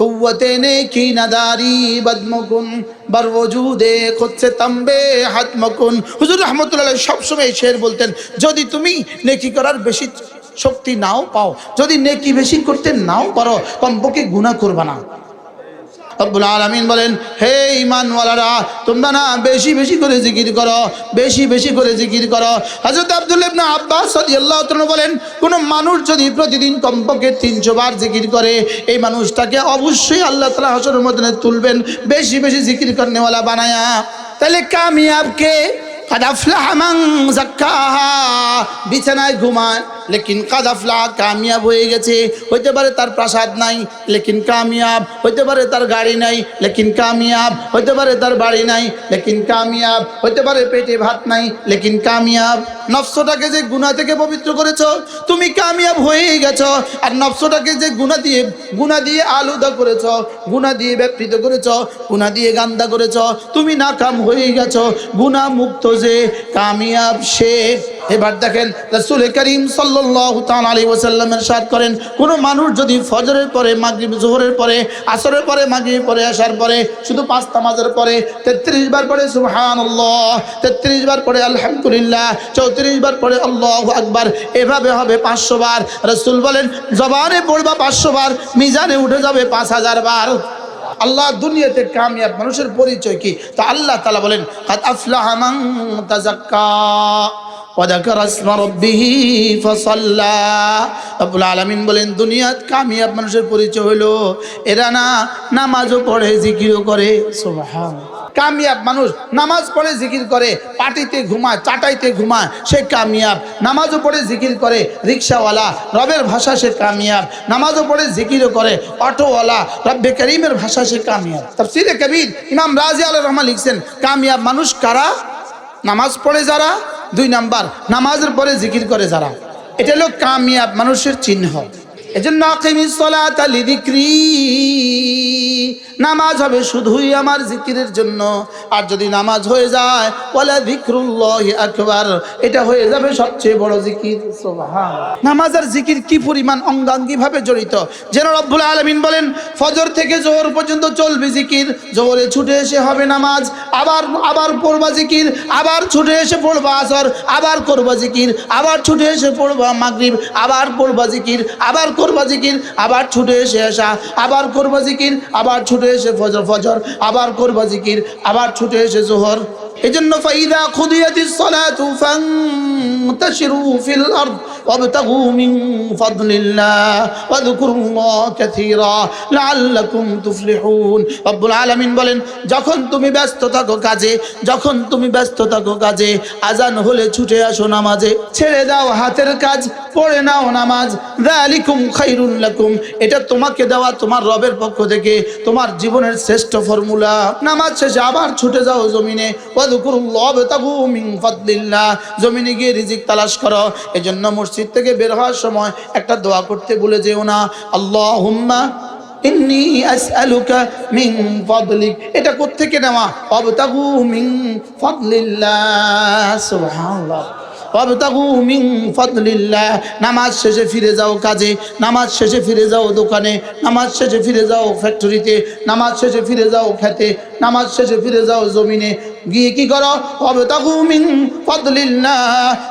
কুওয়াতে নেকি নাদারি বদমকুন বার ওজুদে খুদসে তাম্বে হাতমকুন হুজুর রহমতুল্লাহ সবসময় শের বলতেন যদি তুমি নেকি করার বেশি শক্তি নাও পাও, যদি নেকি বেশি করতে নাও পারো, কমপক্ষে গুণা করবা না। রব্বুল আলমিন বলেন, হে ইমানওয়ালারা তোমরা না বেশি বেশি করে জিকির করো, বেশি বেশি করে জিকির করো। হাজরত আব্দুল ইবনা আব্বাস সাদিয়াল্লাহ বলেন, কোনো মানুষ যদি প্রতিদিন কমপক্ষে তিনশো বার জিকির করে, এই মানুষটাকে অবশ্যই আল্লাহ তালা হাসর মতনে তুলবেন, বেশি বেশি জিকির করনেওয়ালা বানায়া। তাহলে কামিয়াবকে কাদাফলাহামাং জাক্কাহা বিছানায় ঘুমায় লেকিন কাদাফলা কামিয়াব হয়ে গেছে। হইতে পারে তার প্রাসাদ নাই, লেকিন কামিয়াব। হইতে পারে তার গাড়ি নাই, লেকিন কামিয়াব। হইতে পারে তার বাড়ি নাই, লেকিন কামিয়াব। হইতে পারে পেটে ভাত নাই, লেকিন কামিয়াব। নফসটাকে যে গুণা থেকে পবিত্র করেছ, তুমি কামিয়াব হয়েই গেছো। আর নফসটাকে যে গুণা দিয়ে গুণা দিয়ে আলুদা করেছ, গুণা দিয়ে ব্যাপৃত করেছ, গুণা দিয়ে গান্দা করেছ, তুমি নাকাম হয়ে গেছ। গুণা মুক্ত যে কামিয়াব সে এবার দেখেন রাসূল করিম সাল্লাল্লাহু তাআলা আলাইহি ওয়াসাল্লামের সাথ করেন, কোন মানুষ যদি ফজরের পরে, মাগরিব, জোহরের পরে, আসরের পরে মাগরিব পরে, আসার পরে, শুধু পাঁচ নামাজের পরে 33 বার পরে সুবহানাল্লাহ 33 বার পরে আলহামদুলিল্লাহ 34 বার পরে আল্লাহু আকবার, এভাবে হবে 500 বার। রাসূল বলেন, জবানে পড়বা 500 বার, মিজানে উঠে যাবে 5000 বার। আল্লাহ দুনিয়াতে কামিয়াব মানুষের পরিচয় কি? তা আল্লাহ তালা বলেন আফলাহা ওয়াদাকার আসমা রব্বিহি ফসল্লা। রব্বুল আলামিন বলেন, দুনিয়াত কামিয়াব মানুষের পরিচয় হলো এরা না নামাজও পড়ে, জিকিরও করে। সুবহানাল্লাহ কামিয়াব মানুষ নামাজ পড়ে, জিকির করে। পাটিতে ঘুমায়, চাটাইতে ঘুমায়, সে কামিয়াব। নামাজও পড়ে, জিকির করে। রিক্সাওয়ালা, রবের ভাষা সে কামিয়াব। নামাজও পড়ে, জিকিরও করে। অটোওয়ালা, রব্বে করিমের ভাষা সে কামিয়াব। তার সিরে কবির ইমাম রাজি আল রহমান লিখছেন, কামিয়াব মানুষ কারা? নামাজ পড়ে যারা, দুই নাম্বার, নামাজের পরে জিকির করে যারা। এটা হলো কামিয়াব মানুষের চিহ্ন। এজন্য নামাজ হবে শুধুই আমার জিকিরের জন্য। আর যদি নামাজ হয়ে যায় বলে যিকরুল্লাহি আকবার, এটা হয়ে যাবে সবচেয়ে বড় জিকির। নামাজ আর জিকির কি পরিমাণ অঙ্গাঙ্গি ভাবে জড়িত? যেন রব্বুল আলামিন বলেন, ফজর থেকে জোহর পর্যন্ত চলবে জিকির। জোহরে ছুটে এসে হবে নামাজ, আবার আবার পড়বা জিকির, আবার ছুটে এসে পড়বা আসর, আবার করবা জিকির, আবার ছুটে এসে পড়বা মাগরিব, আবার পড়বা জিকির, আবার করবা জিকির, আবার ছুটে এসে আসা, আবার করবা জিকির, আবার ছুটে এসে ফজর ফজর, আবার করবা জিকির, আবার ছুটে এসে জোহর। এজন্য ফাইদা খুদিয়াতিস সালাতু ফিল আরদ ওয়াবতাগু মিন ফাদলিল্লাহ কাসীরা লাআল্লাকুম তুফলিহুন। রব্বুল আলামিন বলেন, যখন তুমি ব্যস্ত থাকো কাজে, যখন তুমি ব্যস্ত থাকো কাজে আজান হলে ছুটে আসো নামাজে। ছেড়ে দাও হাতের কাজ, পড়ে নাও নামাজ। যালিকুম খাইরুল লাকুম। এটা তোমাকে দেওয়া তোমার রবের পক্ষ থেকে, তোমার জীবনের শ্রেষ্ঠ ফর্মুলা। নামাজ শেষে আবার ছুটে যাও জমিনে। জমিনে গিয়ে রিজিক তালাশ করো। এজন্য মসজিদ থেকে বের হওয়ার সময় একটা দোয়া করতে ভুলে যেও না। আল্লাহুম্মা ইন্নি আসআলুকা এটা কোত্থেকে নেওয়া? অবতাগু মিন ফাদলিল্লাহ। সুবহানাল্লাহ। নামাজ শেষে ফিরে যাও কাজে, নামাজ শেষে ফিরে যাও দোকানে, নামাজ শেষে ফিরে যাও ফ্যাক্টরিতে, নামাজ শেষে ফিরে যাও খেতে, নামাজ শেষে ফিরে যাও জমিনে। গিয়ে কি করো? ওয়াবতাগু মিন ফাদলিল্লাহ,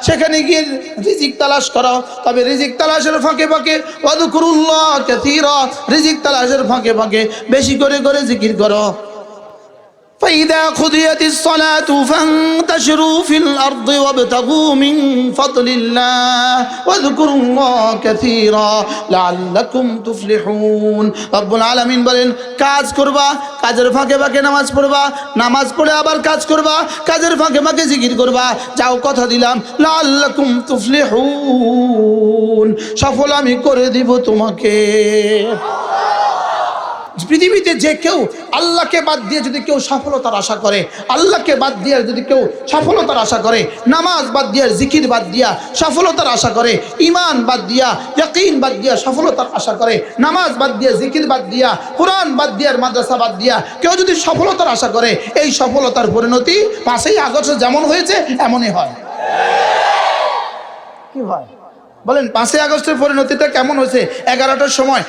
সেখানে গিয়ে রিজিক তালাশ করো। তবে রিজিক তালাশের ফাঁকে ফাঁকে, ওয়াদকুরুল্লাহ কাসীরা, রিজিক তালাশের ফাঁকে ফাঁকে বেশি করে করে জিকির করো। فإذا قضيت الصلاة فانتشروا في الأرض وابتغوا من فضل الله واذكروا الله كثيرا لعلكم تفلحون رب العالمين বলেন কাজ করবা কাজের ফাঁকে ফাঁকে নামাজ পড়বা নামাজ পড়ে আবার কাজ করবা কাজের ফাঁকে ফাঁকে জিকির করবা যাও কথা দিলাম লাল্লাকুম তুফলিহুন সফল আমি করে দিব তোমাকে পৃথিবীতে যে কেউ আল্লাহকে বাদ দিয়ে যদি কেউ সফলতার আশা করে, আল্লাহকে বাদ দিয়ে যদি কেউ সফলতার আশা করে, নামাজ বাদ দিয়া, জিকির বাদ দিয়া সফলতার আশা করে ইমান বাদ দিয়া, ইয়াকিন বাদ দিয়া সফলতার আশা করে, নামাজ বাদ দিয়া, জিকির বাদ দিয়া, কোরআন বাদ দিয়ার মাদ্রাসা বাদ দিয়া কেউ যদি সফলতার আশা করে, এই সফলতার পরিণতি পাশেই আগস্ট যেমন হয়েছে, এমনই হয়। কি হয়? বলেন, পাঁচই আগস্টের পরিণতিটা কেমন হয়েছে? এগারোটার সময়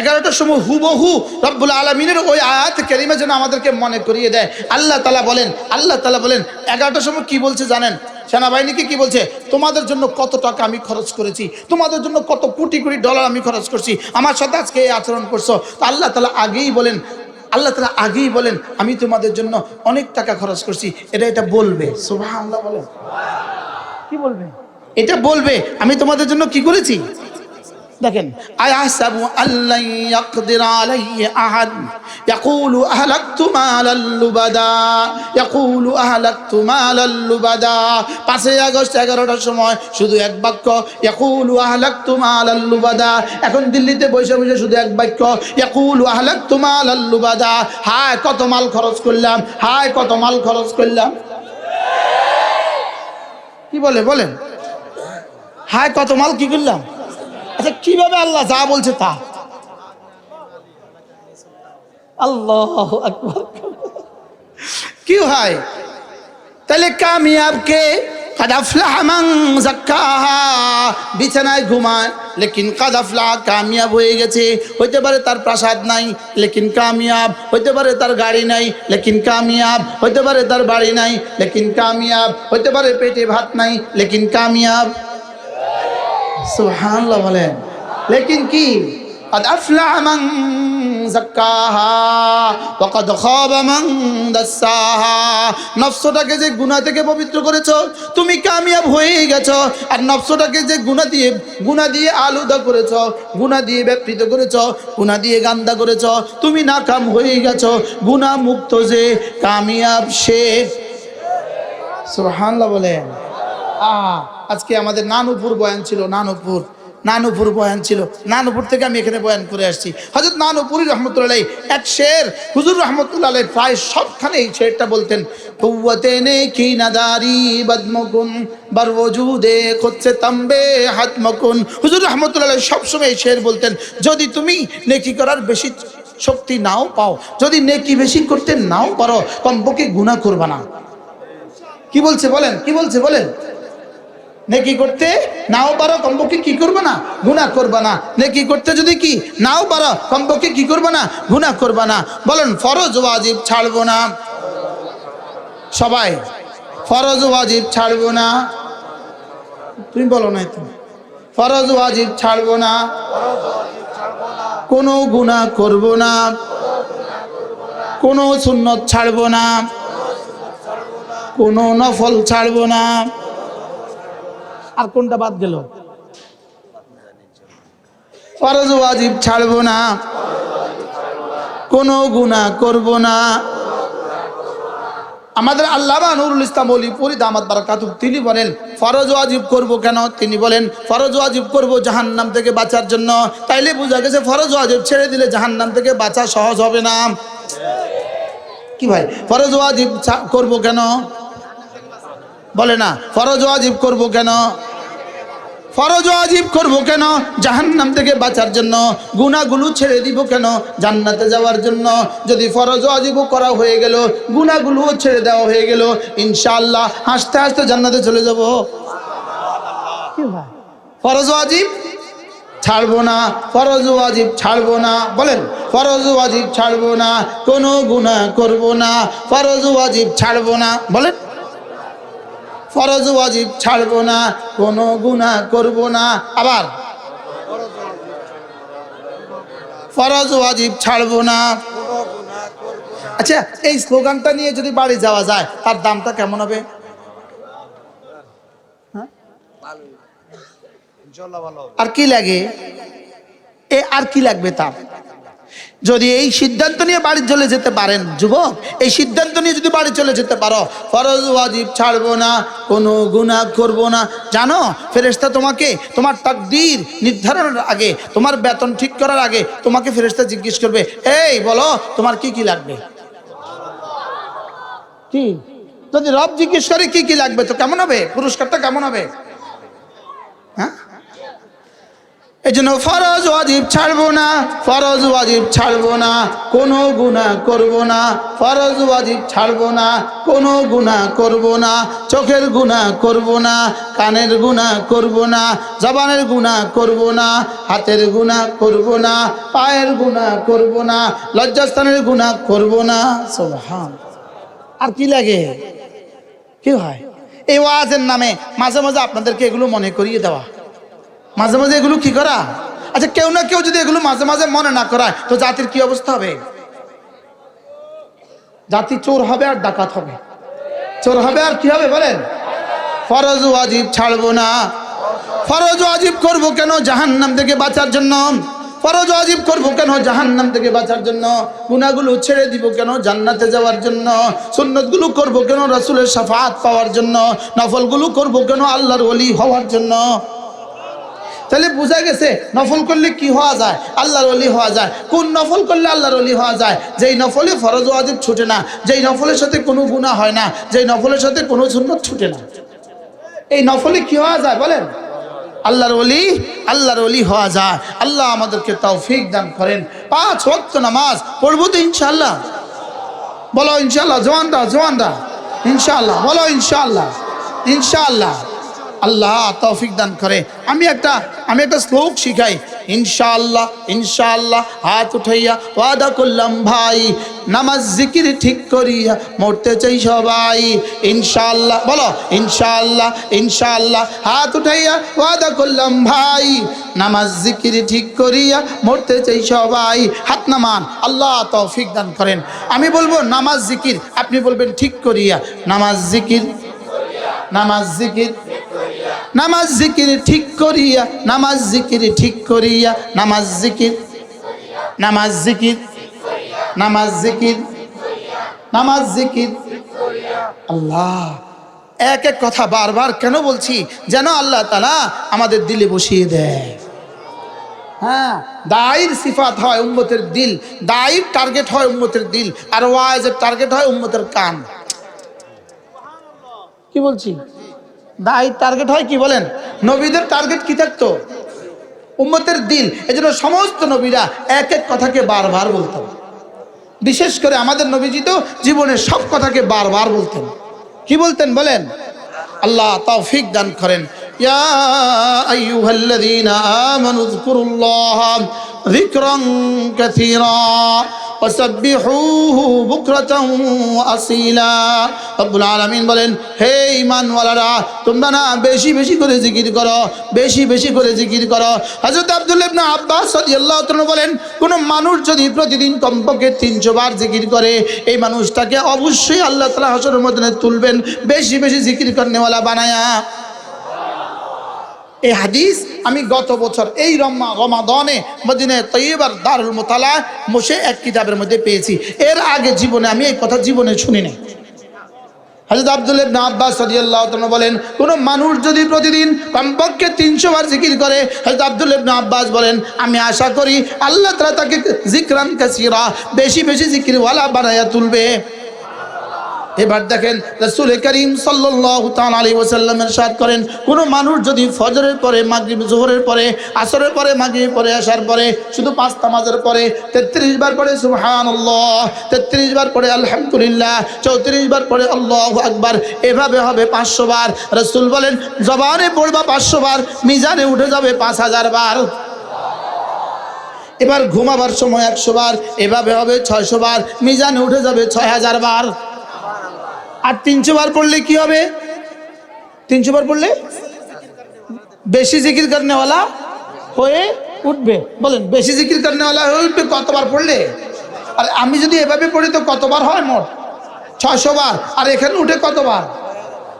এগারোটার সময় হুবহু রব্বুল আলমিনের ওই আয়াত কেরিমা যেন আমাদেরকে মনে করিয়ে দেয়। আল্লাহ তালা বলেন আল্লাহ তালা বলেন এগারোটার সময় কি বলছে জানেন? সেনাবাহিনীকে কি বলছে? তোমাদের জন্য কত টাকা আমি খরচ করেছি তোমাদের জন্য কত কোটি কোটি ডলার আমি খরচ করছি আমার সাথে আজকে এই আচরণ করছ। তো আল্লাহ তালা আগেই বলেন আল্লাহ তালা আগেই বলেন আমি তোমাদের জন্য অনেক টাকা খরচ করছি। এটা এটা বলবে। সুবাহ আল্লাহ বলেন। কি বলবে? এটা বলবে আমি তোমাদের জন্য কি করেছি? দেখেন আল্লাই ইয়াকদির আলাইহি আহাদ? ইয়াকুলু আহলাকতু মালাল লুবাদা। ইয়াকুলু আহলাকতু মালাল লুবাদা। 5 আগস্ট 11টার সময় শুধু এক বাক্য এখন দিল্লিতে বসে বসে শুধু এক বাক্য, ইয়াকুলু আহলাকতু মালাল লুবাদা। হায়, কত মাল খরচ করলাম। হায়, কত মাল খরচ করলাম। কি বলে, বলেন? হায়, কত মাল কি করলাম? আচ্ছা কীভাবে আল্লাহ যা বলছে তা? আল্লাহ কি হয়? তাহলে কামিয়াব কে? কাদাফলাহ জাক্কাহা। বিছানায় ঘুমায় লেকিন কাদাফলা কামিয়াব হয়ে গেছে। হইতে পারে তার প্রাসাদ নাই, লেকিন কামিয়াব। হইতে পারে তার গাড়ি নাই, লেকিন কামিয়াব। হইতে পারে তার বাড়ি নাই, লেকিন কামিয়াব। হইতে পারে পেটে ভাত নাই, লেকিন কামিয়াব। সুবহানাল্লাহ বলেন লেকিন কি قد أفلح من زكاها وقد خاب من دساها নফসটাকে যে গুনাহ থেকে পবিত্র করেছো তুমি কামিয়াব হয়ে গেছো আর নফসটাকে যে গুনাহ দিয়ে গুনাহ দিয়ে আলুদা করেছো গুনাহ দিয়ে ব্যাপৃত করেছো গুনাহ দিয়ে গান্দা করেছো তুমি নাকাম হয়ে গেছো গুনাহ মুক্ত যে কামিয়াব সে সুবহানাল্লাহ বলেন আহ আজকে আমাদের নানুপুর বয়ান ছিল, নানুপুর নানুপুর বয়ান ছিল। নানুপুর থেকে আমি এখানে বয়ান করে আসছি। হজরত নানুপুরি রহমতুল্লাহ এক শের, হুজুর রহমতুল্লাহ প্রায় সবখানে এই শেরটা বলতেন কুয়াতে নে কি নাদারি বদমগুন বার ওজুদে খুদসে তাম্বে হাতমকুন হুজুর রহমতুল্লাহ সবসময় এই শের বলতেন, যদি তুমি নেকি করার বেশি শক্তি নাও পাও, যদি নেকি বেশি করতে নাও পারো, কমপক্ষে গুণা করবা না। কি বলছে বলেন, কি বলছে বলেন? নেকি করতে? নাও পারো, কমপক্ষে কি করবে না? গুনাহ করবে না। নেকি করতে যদি কি? নাও পারো, কমপক্ষে কি করবে না? গুনাহ করবে না। বলেন, ফরজ ওয়াজিব ছাড়বো না। সবাই, ফরজ ওয়াজিব ছাড়বো না। তুমি বলো না তুমি ফরজ ওয়াজিব ছাড়বো না। কোনো গুনাহ করব না। কোনো সুন্নত ছাড়বো না। কোনো নফল ছাড়বো না। আর কোনটা বাদ গেল? ফরজ ওয়াজিব ছাড়বো না। কোনো গুনাহ করব না। আমাদের আল্লামা নুরুল ইসলাম অলি পরি দামাত বারাকাতু তিনি বলেন, ফরজ ওয়াজিব করব কেন? তিনি বলেন, ফরজ ওয়াজিব করব জাহান্নাম থেকে বাঁচার জন্য। তাইলে বোঝা গেছে, ফরজ ওয়াজিব ছেড়ে দিলে জাহান্নাম থেকে বাঁচা সহজ হবে না। কি ভাই? ফরজ ওয়াজিব করব কেন? বলে না, ফরজ ওয়াজিব করব কেন? ফরজ ওয়াজিব করব কেন? জাহান্নাম থেকে বাঁচার জন্য, গুনাহগুলো ছেড়ে দিব কেন? জান্নাতে যাওয়ার জন্য, যদি ফরজ ওয়াজিব করা হয়ে গেল গুনাহগুলো ছেড়ে দেওয়া হয়ে গেল, ইনশাআল্লাহ হাসতে হাসতে জান্নাতে চলে যাব। ফরজ ওয়াজিব ছাড়বো না, ফরজ ওয়াজিব ছাড়বো না, বলেন, ফরজ ওয়াজিব ছাড়বো না, কোনো গুনাহ করব না, ফরজ ওয়াজিব ছাড়বো না, বলেন। ফরজ ওয়াজিব ছাড়বো না কোনো গুনাহ করব না। আবার ফরজ ওয়াজিব ছাড়বো না আচ্ছা এই স্লোগানটা নিয়ে যদি বাড়ি যাওয়া যায় তার দামটা কেমন হবে? হ্যাঁ? আর কি লাগে? এ আর কি লাগবে তার? যদি এই সিদ্ধান্ত নিয়ে বাড়ি চলে যেতে পারেন, যুবক, এই সিদ্ধান্ত নিয়ে যদি বাড়ি চলে যেতে পারো, ফরজ ওয়াজিব ছাড়বো না, কোনো গুনাহ করব না। জানো, ফেরেশতা তোমাকে তোমার তাকদীর নির্ধারণের আগে, তোমার বেতন ঠিক করার আগে তোমাকে ফেরেশতা জিজ্ঞেস করবে, এই, বলো, তোমার কি কি লাগবে? কি? যদি রব জিজ্ঞেস করে কি কি লাগবে, তো কেমন হবে? পুরস্কারটা কেমন হবে? হ্যাঁ? এই জন্য ফরজ ওয়াজিব ছাড়বো না, ফরজ ওয়াজিব ছাড়বো না, কোনো গুণা করব না, ফরজ ওয়াজিব ছাড়বো না, কোনো গুণা করব না, চোখের গুণা করব না, কানের গুণা করব না, জবানের গুণা করব না, হাতের গুণা করব না, পায়ের গুণা করব না, লজ্জাস্থানের গুণা করব না সোহান আর কি লাগে? কি হয়? এই ওয়াজের নামে মাঝে মাঝে আপনাদেরকে এগুলো মনে করিয়ে দেওয়া। মাঝে মাঝে এগুলো কি করা? আচ্ছা কেউ না কেউ যদি এগুলো মাঝে মাঝে মনে না করায়, তো জাতির কি অবস্থা হবে? জাতি চোর হবে আর ডাকাত হবে। চোর হবে আর কি হবে বলেন? ফরজ ওয়াজিব ছাড়বো না। ফরজ ওয়াজিব করব কেন জাহান্নাম থেকে বাঁচার জন্য? ফরজ ওয়াজিব করব কেন জাহান্নাম থেকে বাঁচার জন্য? গুনাহগুলো ছেড়ে দিব কেন জান্নাতে যাওয়ার জন্য? সুন্নতগুলো করব কেন রাসূলের শাফাত পাওয়ার জন্য? নফলগুলো করব কেন আল্লাহর ওলি হওয়ার জন্য? তাহলে বোঝা গেছে নফল করলে কি হওয়া যায়? আল্লাহর অলি হওয়া যায়। কোন নফল করলে আল্লাহর অলি হওয়া যায়? যেই নফলে ফরজ ওয়াজিব ছুটে না, যেই নফলের সাথে কোনো গুণা হয় না, যেই নফলের সাথে কোনো সুন্নত ছুটে না। এই নফলে কি হওয়া যায় বলেন? আল্লাহর অলি আল্লাহর অলি হওয়া যায়। আল্লাহ আমাদেরকে তৌফিক দান করেন। পাঁচ ওয়াক্ত নামাজ পড়ব তো ইনশাল্লাহ বলো ইনশাল্লাহ জোয়ানরা জোয়ানরা। ইনশাআল্লাহ, বলো ইনশাআল্লাহ। ইনশাআল্লাহ। আল্লাহ তৌফিক দান করে। আমি একটা আমি একটা শ্লোক শিখাই। ইনশাআল্লাহ ইনশাআল্লাহ, হাত উঠাইয়া ওয়াদা করলাম ভাই, নামাজ জিকির ঠিক করিয়া মরতে চাই সবাই। ইনশাআল্লাহ, বলো, ইনশাআল্লাহ ইনশাআল্লাহ, হাত উঠাইয়া ওয়াদা করলাম ভাই, নামাজ জিকির ঠিক করিয়া মরতে চাই সবাই। হাত নামান, আল্লাহ তৌফিক দান করেন। আমি বলব, নামাজ জিকির, আপনি বলবেন ঠিক করিয়া। নামাজ জিকির নামাজ জিকির নামাজ জিকির ঠিক করিয়া, নামাজ জিকির ঠিক করিয়া, নামাজ জিকির নামাজ জিকির নামাজ জিকির নামাজ জিকির। আল্লাহ, এক এক কথা বারবার কেন বলছি? যেন আল্লাহ তালা আমাদের দিলে বসিয়ে দেয়। হ্যাঁ দায়ের সিফাত হয় উম্মতের দিল, দায়ের টার্গেট হয় উম্মতের দিল, আর ওয়াইজের টার্গেট হয় উম্মতের কান। কি বলছি? দায়ের টার্গেট হয় কি বলেন? নবীদের টার্গেট কি থাকতো? উম্মতের দিল এজন্য সমস্ত নবীরা এক এক কথাকে বারবার বলতেন। বিশেষ করে আমাদের নবীজি তো জীবনের সব কথাকে বারবার বলতেন। কি বলতেন বলেন? আল্লাহ তৌফিক দান করেন। ইয়া যিকরান কাসীরা ওয়াসাব্বিহুহু বুকরাতাও ওয়াসীলা রব্বুল আলামিন বলেন, হে ঈমানওয়ালারা, তোমরা না বেশি বেশি করে জিকির করো, বেশি বেশি করে জিকির করো। হযরত আব্দুল্লাহ ইবনে আব্বাস তাআলা বলেন, কোন মানুষ যদি প্রতিদিন কমপক্ষে 300 বার জিকির করে, এই মানুষটাকে অবশ্যই আল্লাহ তাআলা হাসরের ময়দানে তুলবেন, বেশি বেশি জিকির করনেওয়ালা বানায়া। এই হাদিস আমি গত বছর এই রমা রমাদনে মদিনে তৈবার দারুল মোতালা বসে এক কিতাবের মধ্যে পেয়েছি। এর আগে জীবনে আমি এই কথা জীবনে শুনি নাই হজরত আব্দুল ইবনে আব্বাস রাদিয়াল্লাহু তাআলা বলেন, কোন মানুষ যদি প্রতিদিন কমপক্ষে 300 বার জিকির করে হযরত আব্দুল ইবনে আব্বাস বলেন, আমি আশা করি আল্লাহ তাআলা তাকে জিকরান কাসীরা, বেশি বেশি জিকিরওয়ালা বানায়া তুলবে। এবার দেখেন রসুল করিম সাল্লাহ তাল আলী ওসাল্লামের সাদ করেন, কোনো মানুষ যদি ফজরের পরে, মাগরিব, জোহরের পরে, আসরের পরে মাগরিব পরে আসার পরে, শুধু পাঁচ তামাজের পরে, তেত্রিশ বার পরে সুহান তেত্রিশ বার পরে আলহামদুলিল্লাহ, চৌত্রিশ বার পরে আল্লাহ আকবার, এভাবে হবে পাঁচশো বার। রসুল বলেন, জবানে পড়বা পাঁচশো বার, মিজানে উঠে যাবে পাঁচ হাজার বার। এবার ঘুমাবার সময় একশো বার, এভাবে হবে ছয়শো বার, মিজানে উঠে যাবে ছয় হাজার বার। আর তিনশো বার পড়লে কি হবে? তিনশো বার পড়লে? বেশি জিকির করনেওয়ালা হয়ে উঠবে। বলেন, বেশি জিকির করনেওয়ালা হয়ে উঠবে কতবার পড়লে? আর আমি যদি এভাবে পড়ি তো কতবার হয় মোট? ছয়শো বার। আর এখানে উঠে কতবার?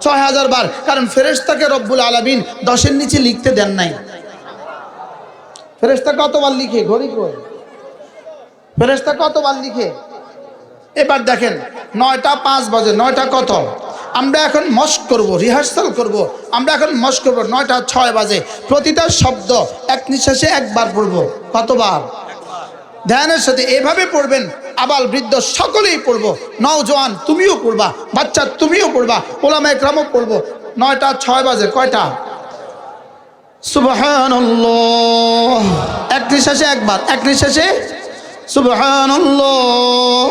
ছয় হাজার বার। কারণ ফেরেশতাকে রব্বুল আলমিন দশের নিচে লিখতে দেন নাই। ফেরেশতা কতবার লিখে? ঘড়ি কই? ফেরেশতা কতবার লিখে? এবার দেখেন, নয়টা পাঁচ বাজে, নয়টা কত? আমরা এখন মস্ক করব রিহার্সাল করব। আমরা এখন মস্ক করব, নয়টা ছয় বাজে। প্রতিটা শব্দ এক নিঃশ্বাসে একবার পড়ব। কতবার? ধ্যানের সাথে এভাবে পড়বেন, আবাল বৃদ্ধ সকলেই পড়ব। নওজোয়ান, তুমিও পড়বা। বাচ্চা, তুমিও পড়বা। ওলামা একরামও পড়ব। নয়টা ছয় বাজে, কয়টা? এক নিঃশ্বাসে একবার, এক নিঃশ্বাসে সুবহানাল্লাহ।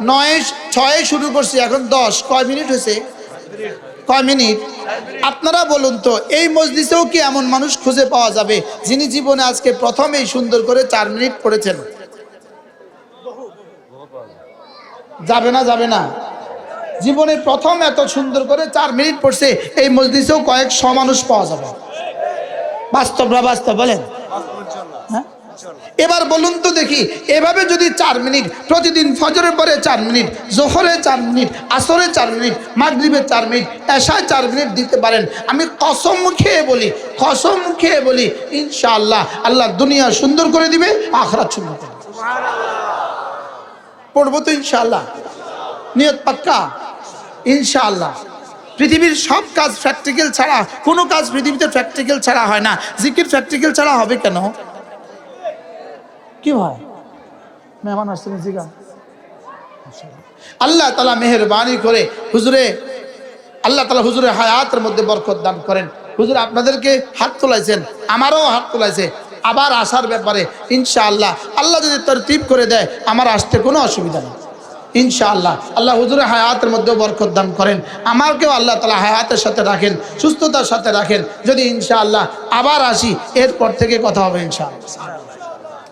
নয়, ছয়ে শুরু করছি, এখন দশ। কয় মিনিট হয়েছে? কয় মিনিট? আপনারা বলুন তো, এই মসজিদেও কি এমন মানুষ খুঁজে পাওয়া যাবে, যিনি জীবনে আজকে প্রথমেই সুন্দর করে চার মিনিট পড়েছেন? যাবে না যাবে না। জীবনে প্রথম এত সুন্দর করে চার মিনিট পড়ছে, এই মসজিদেও কয়েক শ মানুষ পাওয়া যাবে। বাস্তবরা বাস্তব, বলেন? এবার বলুন তো দেখি, এভাবে যদি চার মিনিট, প্রতিদিন ফজরের পরে চার মিনিট, জোহরে চার মিনিট, আসরে চার মিনিট, মাগরিবে চার মিনিট, এশায় চার মিনিট দিতে পারেন। আমি কসম খেয়ে বলি, কসম খেয়ে বলি, ইনশাআল্লাহ আল্লাহ দুনিয়া সুন্দর করে দিবে, আখরাত সুন্দর করে। পড়ব তো ইনশাআল্লাহ। নিয়ত পাক্কা? ইনশাআল্লাহ। পৃথিবীর সব কাজ প্র্যাকটিক্যাল ছাড়া, কোনো কাজ পৃথিবীতে প্র্যাকটিক্যাল ছাড়া হয় না। জিকির প্র্যাকটিক্যাল ছাড়া হবে কেন? কি হয় মেহমান আসছেন জিগা। আল্লাহ তালা মেহরবানি করে হুজুরে, আল্লাহ তালা হুজুরে হায়াতের মধ্যে বরকত দান করেন। হুজুর, আপনাদেরকে হাত তোলাইছেন, আমারও হাত তোলাইছে। আবার আসার ব্যাপারে ইনশাআল্লাহ, আল্লাহ যদি তরতিব করে দেয়, আমার আসতে কোনো অসুবিধা নেই। ইনশাআল্লাহ, আল্লাহ হুজুরের হায়াতের মধ্যেও বরকত দান করেন। আমাকেও আল্লাহ তালা হায়াতের সাথে রাখেন, সুস্থতার সাথে রাখেন। যদি ইনশাআল্লাহ আবার আসি, এরপর থেকে কথা হবে ইনশাআল্লাহ।